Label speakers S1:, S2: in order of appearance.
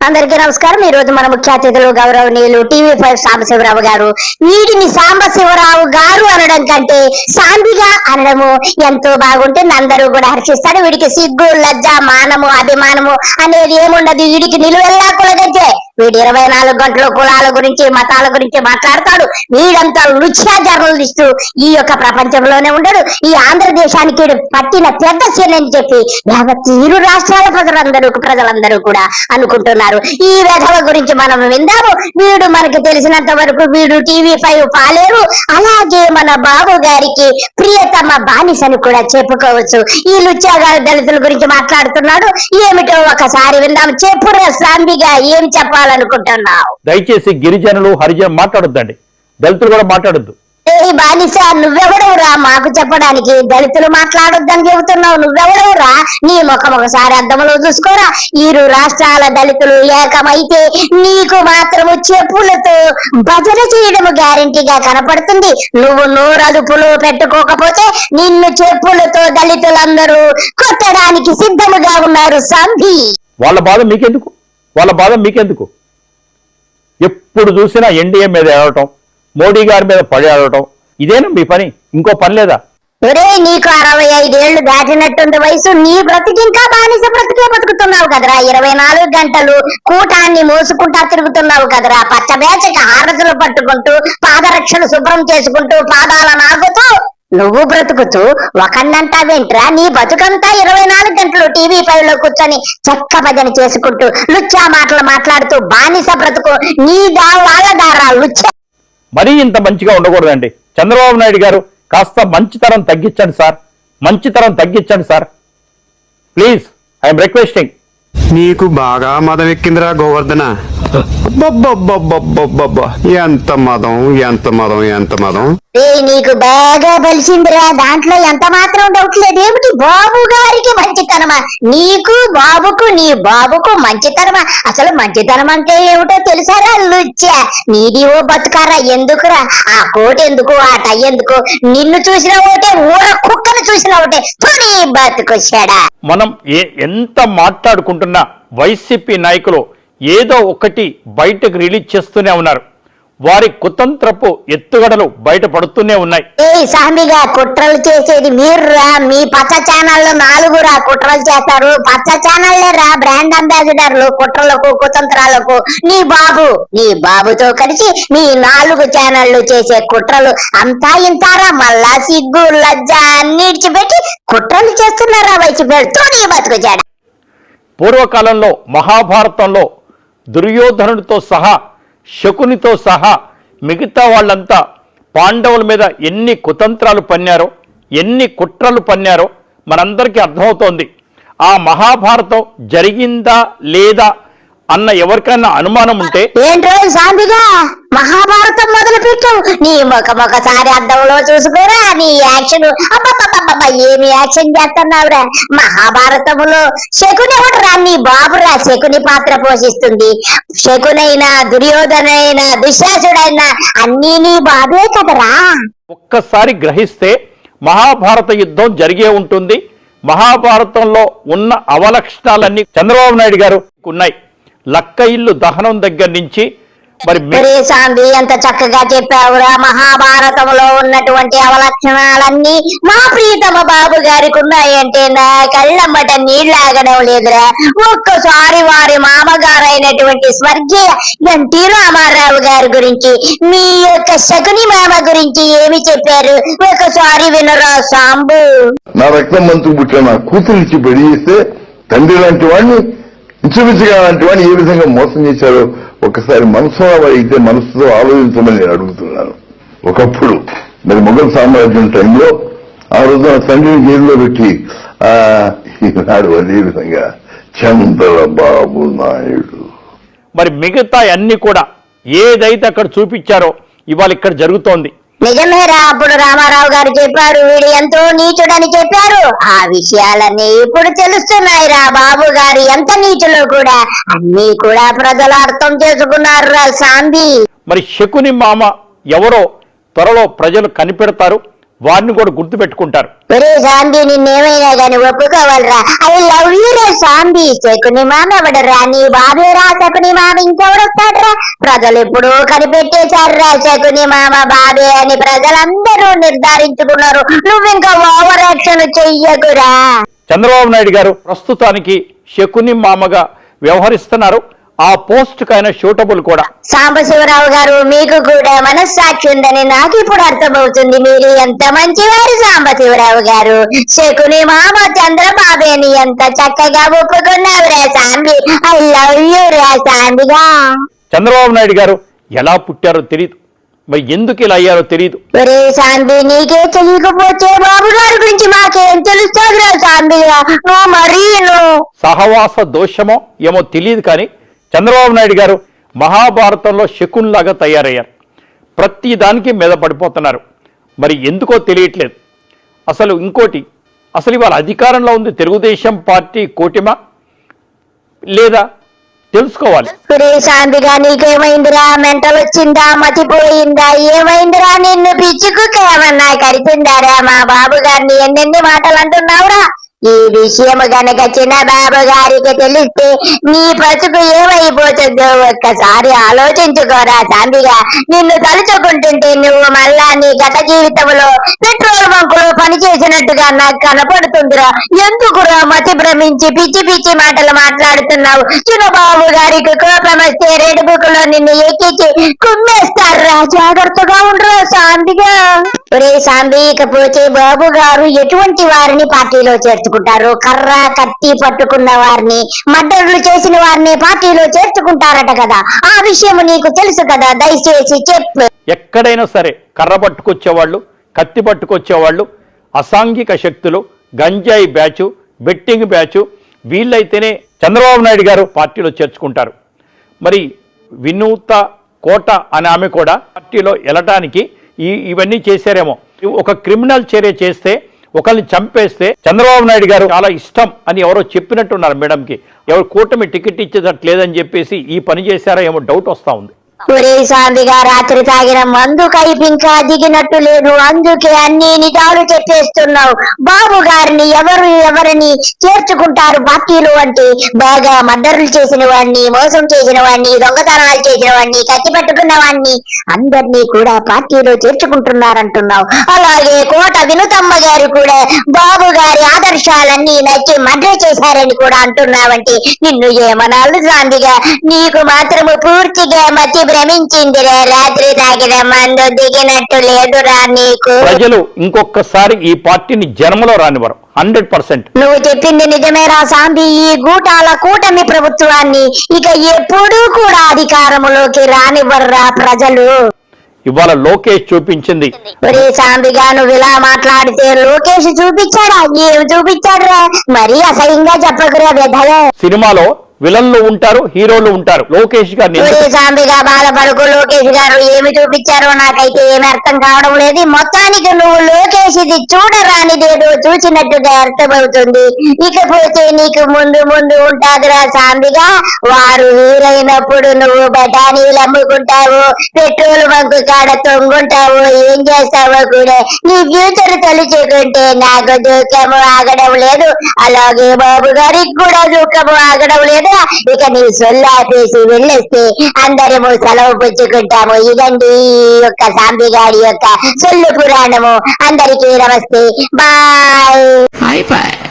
S1: అందరికీ నమస్కారం. ఈ రోజు మన ముఖ్య అతిథులు గౌరవనీయులు టీవీ ఫైవ్ సాంబశివరావు గారు. వీడిని సాంబశివరావు గారు అనడం కంటే సాంబిగా అనడము ఎంతో బాగుంటుంది. అందరూ కూడా హర్షిస్తారు. వీడికి సిగ్గు లజ్జ మానము అభిమానము అనేది ఏముండదు. వీడికి నిలువెల్లా కులగంటే వీడు ఇరవై నాలుగు గంటలు కులాల గురించి మతాల గురించి మాట్లాడతాడు. వీడంతా లుచ్యా జర్నలిస్ట్ ఈ యొక్క ప్రపంచంలోనే ఉండడు. ఈ ఆంధ్రదేశానికి పట్టిన పెద్ద అని చెప్పి ఇరు రాష్ట్రాల ప్రజలందరూ ప్రజలందరూ కూడా అనుకుంటున్నారు. ఈ విధవ గురించి మనం విందాము. వీడు మనకి తెలిసినంత వరకు వీడు టీవీ ఫైవ్ పాలేరు. అలాగే మన బాబు గారికి ప్రియతమ బానిసని కూడా చెప్పుకోవచ్చు. ఈ లుచ్చాగా దళితుల గురించి మాట్లాడుతున్నాడు. ఏమిటో ఒకసారి విందాం. చెప్పురా సాంబిగా ఏం చెప్పాలనుకుంటున్నావు
S2: దయచేసి గిరిజనులు హరిజన మాట్లాడొద్దండి. దళితులు కూడా మాట్లాడొద్దు.
S1: ఏ బానిస నువ్వెవడవురా మాకు చెప్పడానికి? దళితులు మాట్లాడొద్దని చెబుతున్నావు నువ్వెవడవురా? నీ ముఖం ఒకసారి అద్దంలో చూసుకోరా. ఇరు రాష్ట్రాల దళితులు ఏకమైతే నీకు మాత్రము చెప్పులతో భజన చేయడము గ్యారంటీగా కనపడుతుంది. నువ్వు నోరదుపులో పెట్టుకోకపోతే నిన్ను చెప్పులతో దళితులందరూ కొట్టడానికి సిద్ధముగా ఉన్నారు సంధి.
S2: వాళ్ళ బాధ మీకెందుకు? వాళ్ళ బాధ మీకెందుకు? ఎప్పుడు చూసినా ఎన్డీఏ మీద ఏడవటం మోడీ గారి మీద పడి ఆడటం ఇదేనా మీ పని? ఇంకో పని లేదా?
S1: ఒరే నీకు అరవై ఐదేళ్ళు దాటినట్టుంది వయసు నీ బ్రతికి ఇంకా బానిస బ్రతికే బతుకుతున్నావు కదరా. ఇరవై నాలుగు గంటలు కూటాన్ని మోసుకుంటా తిరుగుతున్నావు కదరా. పచ్చబేచక హారతులు పట్టుకుంటూ పాదరక్షలు శుభ్రం చేసుకుంటూ పాదాల నాగుతూ నువ్వు బ్రతుకుతూ ఒకన్నంతా వెంట్రా నీ బతుకంతా ఇరవై నాలుగు గంటలు టీవీ ఫైవ్లో కూర్చొని చెక్క భజన చేసుకుంటూ లుచ్చా మాటలు మాట్లాడుతూ బానిస బ్రతుకు. నీ దా వాళ్ళ దారా లుచ్చ?
S2: మరీ ఇంత మంచిగా ఉండకూడదండి. చంద్రబాబు నాయుడు గారు కాస్త మంచితనం తగ్గించండి సార్. మంచితనం తగ్గించండి సార్. Please I'm requesting.
S3: నీకు బాగా మదం ఎక్కిందిరా గోవర్ధన. ఎంత మదం ఎంత మదం ఎంత మదం.
S1: ఏ నీకు బాగా బలిసిందిరా. దాంట్లో ఎంత మాత్రం డౌట్ లేదు ఏమిటి బాబు గారికి మంచితనమా? నీకు బాబుకు నీ బాబుకు మంచితనమా? అసలు మంచితనం అంటే ఏమిటో తెలుసారా లుచ్చా? నీది ఓ బతుకారా ఎందుకురా? ఆ కోట్ ఎందుకు ఆ టై ఎందుకు? నిన్ను చూసిన ఒకటే ఊర కుక్కను చూసిన ఒకటే తుని బతుకొచ్చాడా
S2: మనం ఏ ఎంత మాట్లాడుకుంటున్నా వైసీపీ నాయకులు ఏదో ఒకటి బయటకు రిలీజ్ చేస్తూనే ఉన్నారు. వారి కుతంత్రపు ఎత్తుగడలు బయటపడుతూనే ఉన్నాయి.
S1: ఏ సామిగా కుట్రలు చేసేది మీరురా. మీ పచ్చ ఛానల్లో నాలుగురా కుట్రలు చేస్తారు. పచ్చ ఛానల్లే రా బ్రాండ్ అంబాసిడర్లు కుట్రలకు కుతంత్రాలకు. నీ బాబు నీ బాబుతో కలిసి మీ నాలుగు ఛానళ్ళు చేసే కుట్రలు అంతా ఇంతారా? మళ్ళా సిగ్గు లజ్జ అన్ని ఇడిచిపెట్టి కుట్రలు చేస్తున్నారా వయసు పెడుతూ నీ బతుకుచాడ
S2: పూర్వకాలంలో మహాభారతంలో దుర్యోధనుడితో సహా శకునితో సహా మిగతా వాళ్ళంతా పాండవుల మీద ఎన్ని కుతంత్రాలు పన్నారో ఎన్ని కుట్రలు పన్నారో మనందరికీ అర్థమవుతోంది. ఆ మహాభారతం జరిగిందా లేదా అన్న ఎవరికైనా అనుమానం ఉంటే
S1: ఏంట్రో సాంబిగా మహాభారతం మొదలు పెట్టావు నీ ముఖం ఒకసారి అద్దంలో చూసుకోరా నీ యాక్షన్ ఏమి యాక్షన్ చేస్తున్నావురా? మహాభారతములో శకుని నీ బాబురా శకుని పాత్ర పోషిస్తుంది. శకునైనా దుర్యోధనైనా దుశ్శాసుడైనా అన్ని నీ బాబే కదరా.
S2: ఒక్కసారి గ్రహిస్తే మహాభారత యుద్ధం జరిగే ఉంటుంది. మహాభారతంలో ఉన్న అవలక్షణాలన్నీ చంద్రబాబు నాయుడు గారు ఉన్నాయి. లక్క ఇల్లు దహనం దగ్గర నుంచి మరి
S1: సాంబి ఎంత చక్కగా చెప్పావురా? మహాభారతంలో ఉన్నటువంటి అవలక్షణాలన్నీ మా ప్రీతమ బాబు గారికి ఉన్నాయంటే నా కళ్ళమ్మట నీళ్ళాగడం లేదురా. ఒక్కసారి వారి మామగారైనటువంటి స్వర్గీయ ఎన్టీ రామారావు గారి గురించి మీ యొక్క శకుని మామ గురించి ఏమి చెప్పారు? ఒకసారి వినరా సాంబు.
S4: నా రక్తం మంతు పుట్టిన నా కూతురిచ్చి పెళ్ళి చేస్తే తండ్రి లాంటి వాడిని ఇంచుమించుగా లాంటి వాడిని ఏ విధంగా మోసం చేశారో? ఒకసారి మనసులో అయితే మనసుతో ఆలోచించమని నేను అడుగుతున్నాను. ఒకప్పుడు మరి మొఘల్ సామ్రాజ్యం టైంలో ఆ రోజు తండ్రిని జైల్లో పెట్టి ఆ ఈనాడు అదే విధంగా చంద్రబాబు నాయుడు.
S2: మరి మిగతా అన్ని కూడా ఏదైతే అక్కడ చూపించారో ఇవాళ ఇక్కడ జరుగుతోంది.
S1: నిజమేరా? అప్పుడు రామారావు గారు చెప్పారు వీడు ఎంతో నీచుడని చెప్పారు. ఆ విషయాలన్నీ ఇప్పుడు తెలుస్తున్నాయి రా బాబు గారు ఎంత నీచులో కూడా. అన్ని కూడా ప్రజలు అర్థం చేసుకున్నారు రా సాంబి.
S2: మరి శకుని మామ ఎవరో త్వరలో ప్రజలు కనిపెడతారు. వారిని కూడా గుర్తుపెట్టుకుంటారు.
S1: ఒరే సాంబి నిన్నేమైనా గాని ఒప్పుకోవాలరా. ఐ లవ్ యూ రే సాంబి. శకుని మామ ఎవడరా? నీ బాబే రా. శకుని మామ ఇంకెవడొస్తాడ్రా? ప్రజలు ఎప్పుడూ కనిపెట్టేశారురా శకుని మామ బాబే అని ప్రజలందరూ నిర్ధారించుకున్నారు. నువ్వింకా ఓవర్ యాక్షన్ చెయ్యకురా.
S2: చంద్రబాబు నాయుడు గారు ప్రస్తుతానికి శకుని మామగా వ్యవహరిస్తున్నారు. ఆ పోస్ట్ కైనా షూటబుల్ కూడా.
S1: సాంబశివరావు గారు మీకు కూడా మనస్సాక్షి ఉందని నాకు ఇప్పుడు అర్థమవుతుంది. మీరు ఎంత మంచివారు సాంబశివరావు గారు. శకుని మామ చంద్రబాబుని ఎంత చక్కగా ఒప్పుకున్నావురా సాంబి. ఐ లవ్ యూ రా సాంబిగా.
S2: చంద్రబాబు నాయుడు గారు ఎలా పుట్టారో తెలియదు మరి ఎందుకు ఇలా అయ్యారో తెలియదు
S1: ఒరే సాంబి నీకే తెలియకపోతే బాబు గారి గురించి మాకేం తెలుస్తాదిరా సాంబిగా? నువ్వు మరీ నువ్వు
S2: సహవాస దోషమో ఏమో తెలియదు కానీ చంద్రబాబు నాయుడు గారు మహాభారతంలో శకున్లాగా తయారయ్యారు. ప్రతి దానికి మీద పడిపోతున్నారు. మరి ఎందుకో తెలియట్లేదు. అసలు ఇంకోటి అసలు ఇవాళ అధికారంలో ఉంది తెలుగుదేశం పార్టీ కూటమ? లేదా తెలుసుకోవాలి.
S1: సురేశాంతిగా నీకేమైందిరా? మెంటల్ వచ్చిందా? మతిపోయిందా? ఏమైందిరా? నిన్ను పిచ్చుకు? ఏమన్నా కరిచిందారా మా బాబు గారిని ఎన్నెన్ని మాటలు అంటున్నావురా? ఈ విషయం గనక చిన్న బాబు గారికి తెలిస్తే నీ పసుపు ఏమైపోతుందో ఒక్కసారి ఆలోచించుకోరా సాంబిగా నిన్ను తలుచుకుంటుంటే నువ్వు మళ్ళా నీ గత జీవితంలో పెట్రోల్ బంకులో పనిచేసినట్టుగా నాకు కనపడుతుందిరా. ఎందుకురా మతి భ్రమించి పిచ్చి పిచ్చి మాటలు మాట్లాడుతున్నావు? చిన్నబాబు గారికి కోపం వస్తే రెడ్ బుక్లో నిన్ను ఎక్కించి కుమ్మేస్తారా? జాగ్రత్తగా ఉండరా సాంబిగా ఒరే సాంబి ఇకపోతే బాబు గారు ఎటువంటి వారిని పార్టీలో చేర్చుకుంటారు కర్ర కత్తి పట్టుకున్న వారిని మర్డర్లు చేసిన వారిని పార్టీలో చేర్చుకుంటారట కదా. ఆ విషయం నీకు తెలుసు కదా. దయచేసి చెప్పు.
S2: ఎక్కడైనా సరే కర్ర పట్టుకొచ్చేవాళ్ళు కత్తి పట్టుకొచ్చేవాళ్ళు అసాంఘిక శక్తులు గంజాయి బ్యాచు బెట్టింగ్ బ్యాచు వీళ్ళైతేనే చంద్రబాబు నాయుడు గారు పార్టీలో చేర్చుకుంటారు. మరి వినూత కోట అనే ఆమె కూడా పార్టీలో వెళ్ళటానికి ఈ ఇవన్నీ చేశారేమో. ఒక క్రిమినల్ చర్య చేస్తే ఒకరిని చంపేస్తే చంద్రబాబు నాయుడు గారు చాలా ఇష్టం అని ఎవరో చెప్పినట్టున్నారు మేడంకి. ఎవరు కూటమి టికెట్ ఇచ్చేటట్లేదని చెప్పేసి ఈ పని చేశారో ఏమో డౌట్ వస్తా ఉంది.
S1: ఒరే సాంబిగా రాత్రి తాగిన మందు కైపు ఇంకా దిగినట్టు లేదు. అందుకే అన్ని నిజాలు చెప్పేస్తున్నావు. బాబు గారిని ఎవరు ఎవరిని చేర్చుకుంటారు పార్టీలు అంటే? బాగా మర్డర్లు చేసిన వాడిని మోసం చేసిన వాడిని దొంగతనాలు చేసిన వాడిని కత్తి పట్టుకున్న వాడిని అందరినీ కూడా పార్టీలో చేర్చుకుంటున్నారంటున్నావు. అలాగే కోట వినుతమ్మ గారు కూడా బాబు గారి ఆదర్శాలన్నీ నచ్చి మర్డర్ చేశారని కూడా అంటున్నావంటే నిన్ను ఏమనాలు సాంబిగా? నీకు మాత్రము పూర్తిగా మతి భ్రమించిందిరా రాత్రి తాగిన మందు దిగినట్టు లేదురా నీకు.
S2: ప్రజలు ఇంకొకసారి ఈ పార్టీని జన్మలో రానివ్వరు. Hundred percent.
S1: నువ్వు చెప్పింది నిజమేరా సాంబి. ఈ గూటాల కూటమి ప్రభుత్వాన్ని ఇక ఎప్పుడూ కూడా అధికారములోకి రానివ్వర్రా ప్రజలు.
S2: ఇవాళ లోకేష్ చూపించింది.
S1: ఒరే సాంబిగా నువ్వు ఇలా మాట్లాడితే లోకేష్ చూపించాడా? ఏం చూపించాడురా? మరీ అసహ్యంగా చెప్పకురా వెధవే
S2: సినిమాలో విలన్లు ఉంటారు హీరోలు ఉంటారు. లోకేష్ గారిని
S1: సాంబిగా బాధపడుకు లోకేష్ గారు ఏమి చూపించారో నాకైతే ఏమి అర్థం కావడం లేదు. మొత్తానికి నువ్వు చేసేది చూడరానిదేదో చూసినట్టుగా అర్థమవుతుంది. ఇకపోతే నీకు ముందు ముందు ఉంటాదిరా సాంబిగా. వారు వీరైనప్పుడు నువ్వు బఠానీలు అమ్ముకుంటావు పెట్రోల్ బంకు కాడ తొంగుంటావు ఏం చేస్తావో కూడా నీ ఫ్యూచర్ తలుచుకుంటే నాకు దూకము ఆగడం లేదు. అలాగే బాబు గారికి కూడా దూకము ఆగడం లేదు. ఇక నీ సొల్లాపేసి వెళ్ళేస్తే అందరము సెలవు పుచ్చుకుంటాము. ఇదండి ఈ యొక్క సాంబిగాడి యొక్క సొల్లు పురాణము. అందరి Bye.
S5: Bye bye.